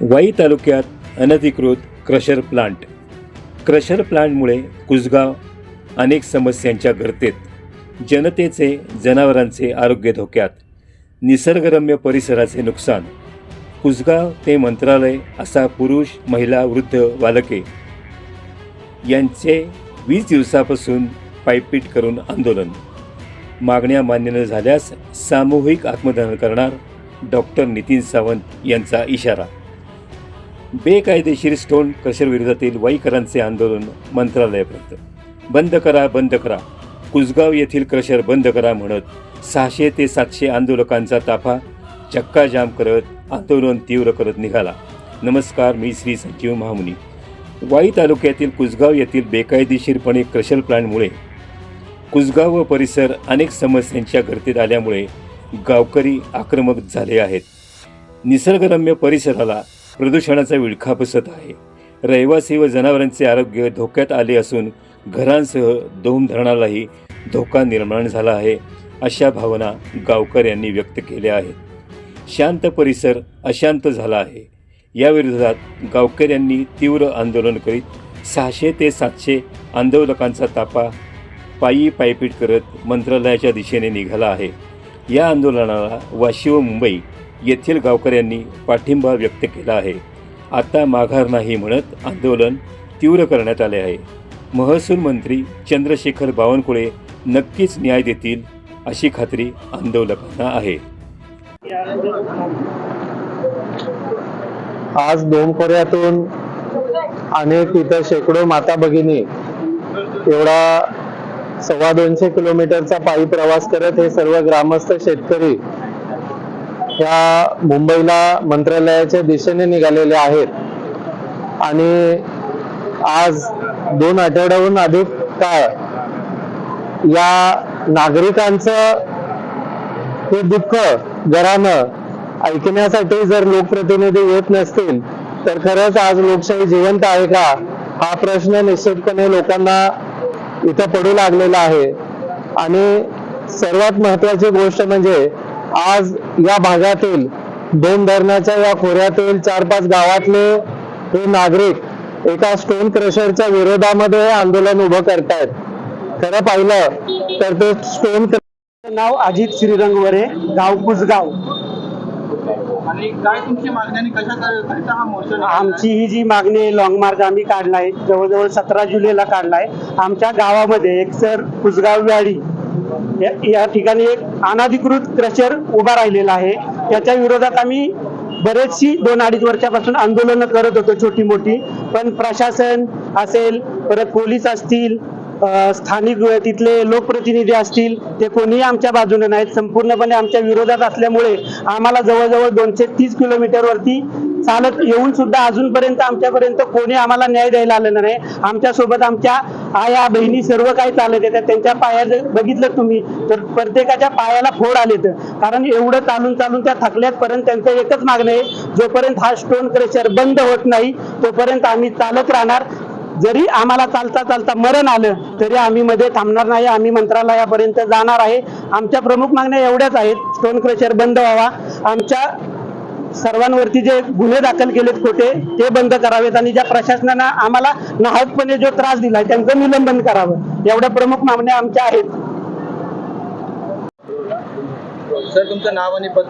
वाई तालुक्यात अनधिकृत crusher plant. Crusher प्लांटमुळे कुसगाव अनेक समस्यांच्या गर्तेत जनतेचे जनावरांचे आरोग्य धोक्यात निसर्गरम्य परिसराचे नुकसान. कुसगाव ते मंत्रालय असा पुरुष महिला वृद्ध बालके यांचे वीस दिवसापासून पायपीट करून आंदोलन. मागण्या मान्य न झाल्यास सामूहिक आत्मदहन करणार डॉक्टर नितीन सावंत यांचा इशारा. बेकायदेशीर स्टोन क्रशर विरोधातील वाईकरांचे आंदोलन मंत्रालयापर्यंत. बंद करा बंद करा. कुसगाव येथील क्रशर बंद करा म्हणत सहाशे ते सातशे आंदोलकांचा ताफा चक्काजाम करत आंदोलन तीव्र करत निघाला. नमस्कार मी श्री संजीव महामुनी. वाई तालुक्यातील कुसगाव येथील बेकायदेशीरपणे क्रशर प्लांटमुळे कुसगाव व परिसर अनेक समस्यांच्या गर्दीत आल्यामुळे गावकरी आक्रमक झाले आहेत. निसर्गरम्य परिसराला प्रदूषणाचा विळखा बसत आहे. रहिवासी व जनावरांचे आरोग्य धोक्यात आले असून घरांसह दोन धरणालाही धोका निर्माण झाला आहे अशा भावना गावकर यांनी व्यक्त केल्या आहेत. शांत परिसर अशांत झाला आहे. या विरोधात गावकऱ्यांनी तीव्र आंदोलन करीत सहाशे ते सातशे आंदोलकांचा तापा पायी पायपीट करत मंत्रालयाच्या दिशेने निघाला आहे. या आंदोलनाला वाशी व मुंबई येथील गावकऱ्यांनी पाठिंबा व्यक्त केला आहे. आता माघार नाही म्हणत आंदोलन तीव्र करण्यात आले आहे. महसूल मंत्री चंद्रशेखर बावनकुळे नक्कीच न्याय देतील अशी खात्री आंदोलकांना आहे. आज डोंबखोऱ्यातून अनेक इतर शेकडो माता भगिनी एवढा सव्वा दोनशे किलोमीटरचा पायी प्रवास करत हे सर्व ग्रामस्थ शेतकरी या मुंबईला मंत्रालयाच्या दिशेने निघालेल्या आहेत. आणि आज दोन आठवड्याहून अधिक काळ या नागरिकांचं हे दुःख घरानं ऐकण्यासाठी जर लोकप्रतिनिधी येत नसतील तर खरंच आज लोकशाही जिवंत आहे का? हा प्रश्न निश्चितपणे लोकांना इथं पडू लागलेला आहे. आणि सर्वात महत्वाची गोष्ट म्हणजे आज या भागातील दोन धरणाच्या या खोऱ्यातील चार पाच गावातले हे नागरिक एका स्टोन क्रशरच्या विरोधामध्ये हे आंदोलन उभं करतायत. खरं पाहिलं तर ते स्टोन नाव अजित श्रीरंगवरे गाव कुसगाव. आणि काय तुमची मागणी आणि कशा करिता हा मोर्चा निघालेला आहे? आमची ही जी मागणी आहे लॉंग मार्च आम्ही काढलाय जवळजवळ सतरा जुलैला काढलाय. आमच्या गावामध्ये एक सर कुसगाव व्याळी या- ठिकाणी एक अनाधिकृत क्रशर उभा राहिलेला आहे. त्याच्या विरोधात आम्ही बरेचशी दोन अडीच वर्षापासून आंदोलनं करत होतो छोटी मोठी पण प्रशासन असेल परत पोलीस असतील स्थानिक तिथले लोकप्रतिनिधी असतील ते कोणीही आमच्या बाजूने नाहीत. संपूर्णपणे आमच्या विरोधात असल्यामुळे आम्हाला जवळजवळ दोनशे तीस किलोमीटरवरती चालत येऊन सुद्धा अजूनपर्यंत आमच्यापर्यंत कोणी आम्हाला न्याय द्यायला आलेला नाही. आमच्यासोबत आमच्या आया बहिणी सर्व काही चालत येतात. त्यांच्या पाया बघितलं तुम्ही तर प्रत्येकाच्या पायाला फोड आले कारण एवढं चालून चालून त्या थकल्यात पर्यंत त्यांचं एकच मागणं आहे जोपर्यंत हा स्टोन क्रेशर बंद होत नाही तोपर्यंत आम्ही चालत राहणार. जरी आम्हाला चालता चालता मरण आलं तरी आम्ही मध्ये थांबणार नाही. आम्ही मंत्रालयापर्यंत जाणार आहे. आमच्या प्रमुख मागण्या एवढ्याच आहेत. स्टोन क्रेशर बंद व्हावा. आमच्या सर्वांवरती जे गुन्हे दाखल केलेत खोटे ते बंद करावेत आणि ज्या प्रशासनानं आम्हाला नाहकपणे जो त्रास दिलाय त्यांचं निलंबन करावं. एवढ्या प्रमुख मागण्या आमच्या आहेत. सर तुमचं नाव आणि पद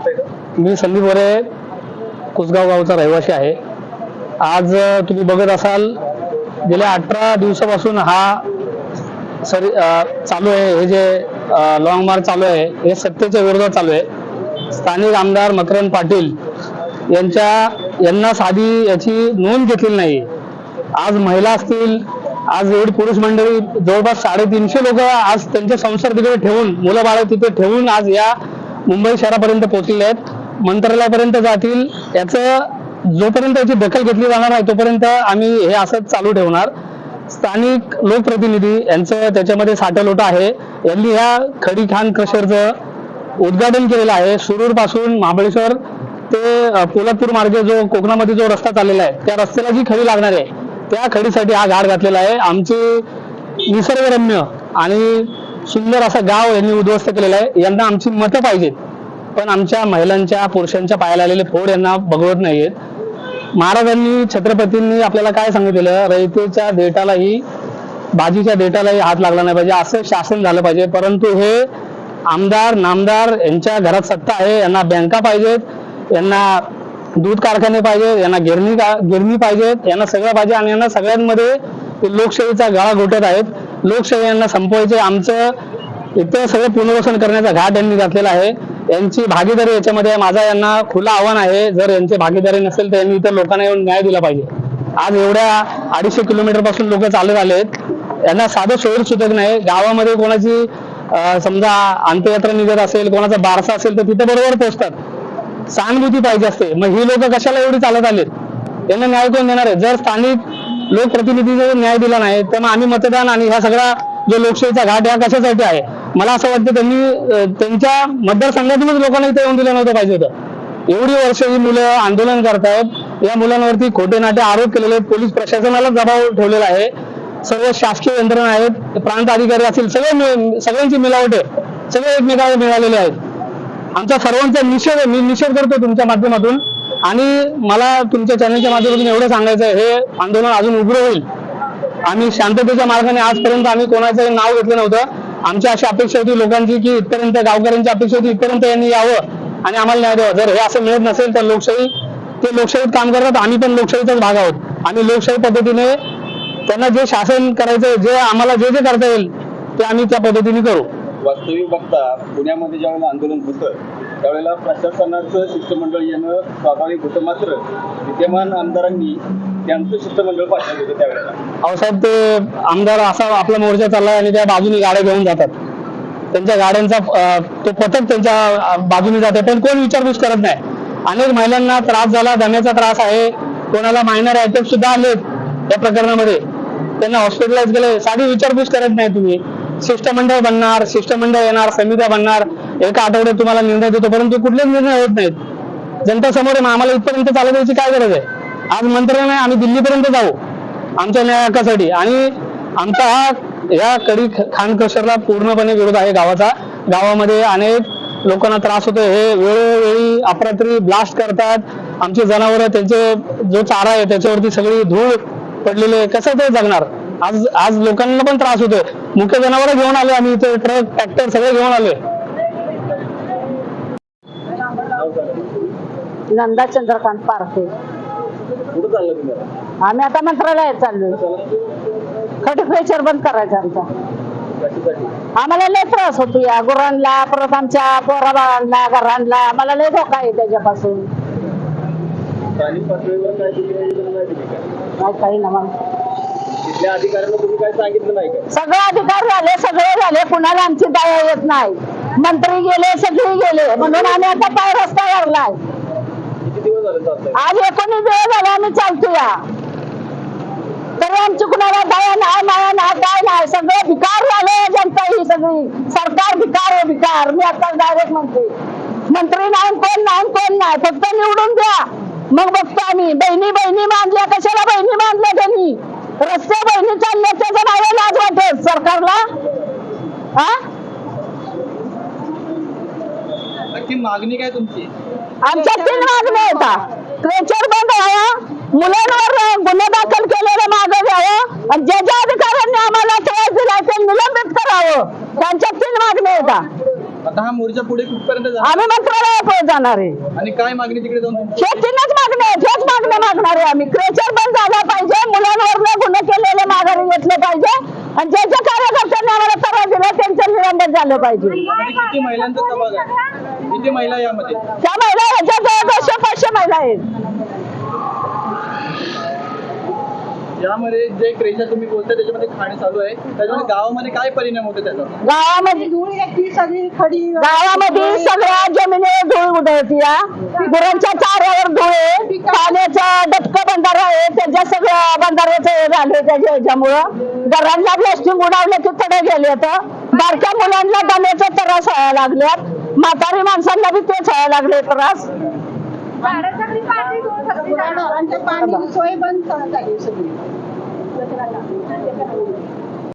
मी संदीप वरे कुसगाव गावचा रहिवासी आहे. आज तुम्ही बघत असाल गेल्या अठरा दिवसापासून हा सरी चालू आहे. हे जे लॉंग मार्च चालू आहे हे सत्तेच्या विरोधात चालू आहे. स्थानिक आमदार मकरंद पाटील यांच्या यांना साधी याची नोंद घेतलेली नाही. आज महिला असतील आज एवढी पुरुष मंडळी जवळपास साडेतीनशे लोक आज त्यांचे संसार तिकडे ठेवून मुलं बाळ तिथे ठेवून आज या मुंबई शहरापर्यंत पोहोचलेले आहेत. मंत्रालयापर्यंत जातील याचं जोपर्यंत याची दखल घेतली जाणार आहे तोपर्यंत आम्ही हे असंच चालू ठेवणार. स्थानिक लोकप्रतिनिधी यांचं त्याच्यामध्ये साठलोट आहे. यांनी ह्या खडी खान क्रशरचं उद्घाटन केलेलं आहे. सुरूरपासून महाबळेश्वर ते कोल्हापूर मार्गे जो कोकणामध्ये जो रस्ता चाललेला आहे त्या रस्त्याला जी खडी लागणार आहे त्या खडीसाठी हा घाट घातलेला आहे. आमचे निसर्गरम्य आणि सुंदर असा गाव यांनी उद्ध्वस्त केलेला आहे. यांना आमची मतं पाहिजेत पण आमच्या महिलांच्या पुरुषांच्या पायाला आलेले फोड यांना बघवत नाहीयेत. महाराजांनी छत्रपतींनी आपल्याला काय सांगितलेलं? रयतेच्या देटालाही भाजीच्या देटालाही हात लागला नाही पाहिजे. असं शासन झालं पाहिजे. परंतु हे आमदार नामदार यांच्या घरात सत्ता आहे. यांना बँका पाहिजेत. यांना दूध कारखाने पाहिजे यांना गिरणी गिरणी पाहिजेत यांना सगळं पाहिजे आणि यांना सगळ्यांमध्ये लोकशाहीचा गळा घोटत आहेत. लोकशाही यांना संपवायचे आमचं इथं सगळं पुनर्वसन करण्याचा घाट यांनी घातलेला आहे. यांची भागीदारी याच्यामध्ये माझा यांना खुला आव्हान आहे. जर यांची भागीदारी नसेल तर यांनी इतर लोकांना येऊन न्याय दिला पाहिजे. आज एवढ्या अडीचशे किलोमीटरपासून लोक चालत आलेत. यांना साधं शोर सुटत नाही. गावामध्ये कोणाची समजा अंत्ययात्रा निघत असेल कोणाचा बारसा असेल तर तिथे बरोबर पोहोचतात सहानुभूती पाहिजे असते. मग ही लोक कशाला एवढी चालत आलेत? त्यांना न्याय कोण देणार आहे? जर स्थानिक लोकप्रतिनिधीने जर न्याय दिला नाही तर मग आम्ही मतदान आणि ह्या सगळा जो लोकशाहीचा घाट ह्या कशासाठी आहे? मला असं वाटतं त्यांनी त्यांच्या मतदारसंघातूनच लोकांना इथे येऊन दिलं नव्हतं पाहिजे होतं. एवढी वर्ष ही मुलं आंदोलन करतायत. या मुलांवरती खोटे नाटे आरोप केलेले आहेत. पोलीस प्रशासनाला दबाव ठेवलेला आहे. सर्व शासकीय यंत्रणा आहेत. प्रांत अधिकारी असतील सगळे सगळ्यांची मिलावटे आहे सगळे एकमेकांना मिळालेले आहेत. आमचा सर्वांचा निषेध आहे. मी निषेध करतो तुमच्या माध्यमातून. आणि मला तुमच्या चॅनलच्या माध्यमातून एवढं सांगायचं आहे हे आंदोलन अजून उग्र होईल. आम्ही शांततेच्या मार्गाने आजपर्यंत आम्ही कोणाचंही नाव घेतलं नव्हतं. आमची अशी अपेक्षा होती लोकांची की इथपर्यंत गावकऱ्यांची अपेक्षा होती इथपर्यंत यांनी यावं आणि आम्हाला न्याय द्यावा. जर हे असं मिळत नसेल तर लोकशाही ते लोकशाहीत काम करतात आम्ही पण लोकशाहीचाच भाग आहोत. आम्ही लोकशाही पद्धतीने त्यांना जे शासन करायचं जे आम्हाला जे जे करता येईल ते आम्ही त्या पद्धतीने करू. वास्तविक बघता पुण्यामध्ये ज्यावेळेला आंदोलन होतं त्यावेळेला प्रशासनाचं शिष्टमंडळ येणं स्वाभाविक होतं मात्र विद्यमान आमदारांनी त्यांचं शिष्टमंडळ पाठवलं होतं त्यावेळेला. अहो साहेब ते आमदार असा आपला मोर्चा चाललाय आणि त्या बाजूने गाड्या घेऊन जातात. त्यांच्या गाड्यांचा तो पथक त्यांच्या बाजूने जाते पण कोण विचारपूस करत नाही. अनेक महिलांना त्रास झाला दम्याचा त्रास आहे. कोणाला मायनर अटॅक सुद्धा आलेत या प्रकरणामध्ये. त्यांना हॉस्पिटलाइज केले साधी विचारपूस करत नाही तुम्ही. शिष्टमंडळ बनणार शिष्टमंडळ येणार समित्या बनणार एका आठवड्यात तुम्हाला निर्णय देतो परंतु कुठलेच निर्णय होत नाहीत. जनता समोर आहे मग आम्हाला इथपर्यंत चालत यायची काय गरज आहे? आज मंत्र्यांना नाही आम्ही दिल्लीपर्यंत जाऊ आमच्या न्याय हक्कासाठी आणि आमचा हा या कडी ख- खान क्रशरला पूर्णपणे विरोध आहे गावाचा. गावामध्ये अनेक लोकांना त्रास होतो हे वेळोवेळी अपरात्री ब्लास्ट करतात. आमचे जनावर त्यांचे जो चारा आहे त्याच्यावरती सगळी धूळ पडलेली आहे. कसं ते जगणार? आज आज लोकांना पण त्रास होतोय. मुख्य जनावर घेऊन आलो आम्ही इथे ट्रक ट्रॅक्टर सगळे घेऊन आलोय. नंदा चंद्रकांत पारखे. चाललं आम्ही आता मंत्रालयात चाललोय. खटक्रेचर बंद करायचा आमचा. आम्हाला लय त्रास होतो या गुरांना परत आमच्या पोराबाळांना घरांना. आम्हाला लय धोका आहे त्याच्यापासून. काही ना मग तिथल्या अधिकाऱ्यांना तुम्ही काय सांगितलं नाही का? सगळे अधिकार झाले सगळे झाले. कुणाला आमची दया येत नाही. मंत्री गेले सगळे गेले. म्हणून आम्ही आता पाय रस्ता लागलाय किती दिवस झाले चालतंय? आज एकोणीस दिवस झाले आम्ही चालतोया. तरी आमची कुणाला दया नाही माया नाही काय नाही. सगळे भिकार झाले जनता ही सगळी. सरकार भिकार आहे भिकार. मी आता डायरेक्ट म्हणते. मंत्री नाही कोण नाही कोण नाही. फक्त निवडून द्या. मग बघतो आम्ही. बहिणी बहिणी बांधल्या कशाला बहिणी बांधल्या त्यांनी? रस्ते बहिणी चालले त्याचं नाव लाज वाटत सरकारला? हा नक्की मागणी काय तुमची? आमच्या तीन मागण्या येतात क्रेचर बंद व्हावं. मुलांवर गुन्हे दाखल केलेले मागे घ्यावं. आणि ज्या ज्या अधिकाऱ्यांनी आम्हाला त्रास दिला ते निलंबित करावं. त्यांच्या तीन मागण्या येतात आता हा मोर्चा पुढे कुठपर्यंत जाणार? आम्ही मंत्रालयात जाणार आहे. आणि काय मागणी तिकडे जाऊन? तुमची हे तीनच मागण्या मागणार आहे आम्ही. क्रेचर बंद झाला पाहिजे. मुलांवर गुन्हे केलेले माघारी घेतले पाहिजे. आणि ज्या ज्या कार्यकर्त्यांनी आम्हाला त्रास दिला त्यांचं निलंबन झालं पाहिजे. यामध्ये किती महिलांचा सहभाग आहे किती महिला यामध्ये? त्या महिला ह्याच्या जवळपासशे पाचशे महिला आहेत. यामध्ये जे क्रेशर तुम्ही बोलताय त्याच्यामध्ये खाणे चालू आहे. त्याच्यामध्ये गावामध्ये काय परिणाम होतो त्याचा? गावामध्ये धूळ येते सगळी खडी गावामध्ये सगळ्या जमिनीवर धूळ उडवती या गुरांच्या चाऱ्यावर धूळ आहे पाण्याचा डबका बंधारा आहे त्याच्या सगळ्या बंधाऱ्याचं हे झाले त्याच्या ह्याच्यामुळं. घरांना प्लॅस्टिक उडावले की तडे गेले तर बारक्या मुलांना दम्याचा त्रास व्हायला लागल्यात. म्हातारी माणसांना बी तेच व्हायला लागले त्रास. पाणी सोय बंद करत आहे सगळी